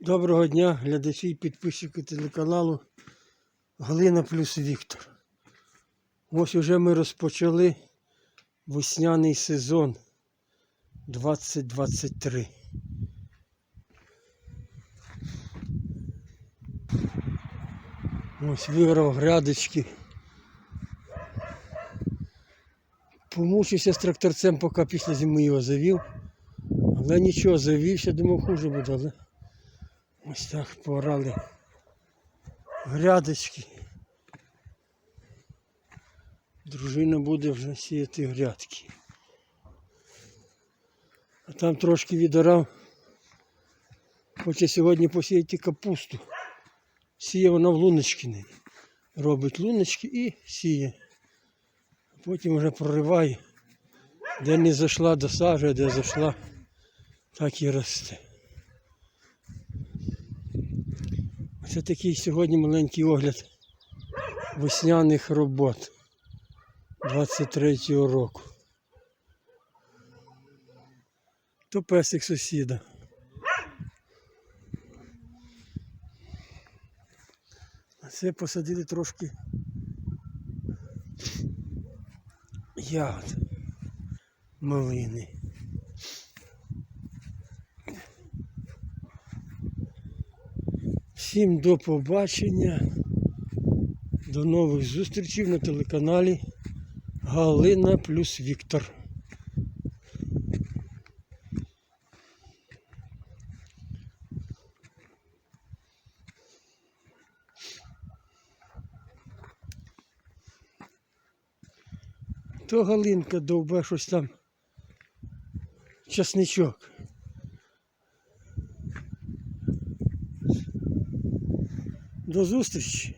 Доброго дня, глядачі і підписчики телеканалу Галина плюс Віктор. Ось уже ми розпочали весняний сезон 2023. Ось виграв грядочки. Помучився з тракторцем, поки після зими його завів. Але нічого, завівся, думав, хуже буде, але ось так порали грядочки. Дружина буде вже сіяти грядки. А там трошки відорав. Хоче сьогодні посіяти капусту. Сіє вона в Луночкіни. Робить луночки і сіє. Потім вже прориває. Де не зайшла, досаджує, де зайшла, так і росте. Це такий сьогодні маленький огляд весняних робот 23-го року. То песик сусіда. А це посадили трошки ягод малини. Всім до побачення. До нових зустрічей на телеканалі Галина плюс Віктор. То Галинка довбе щось там часничок. До зустрічі!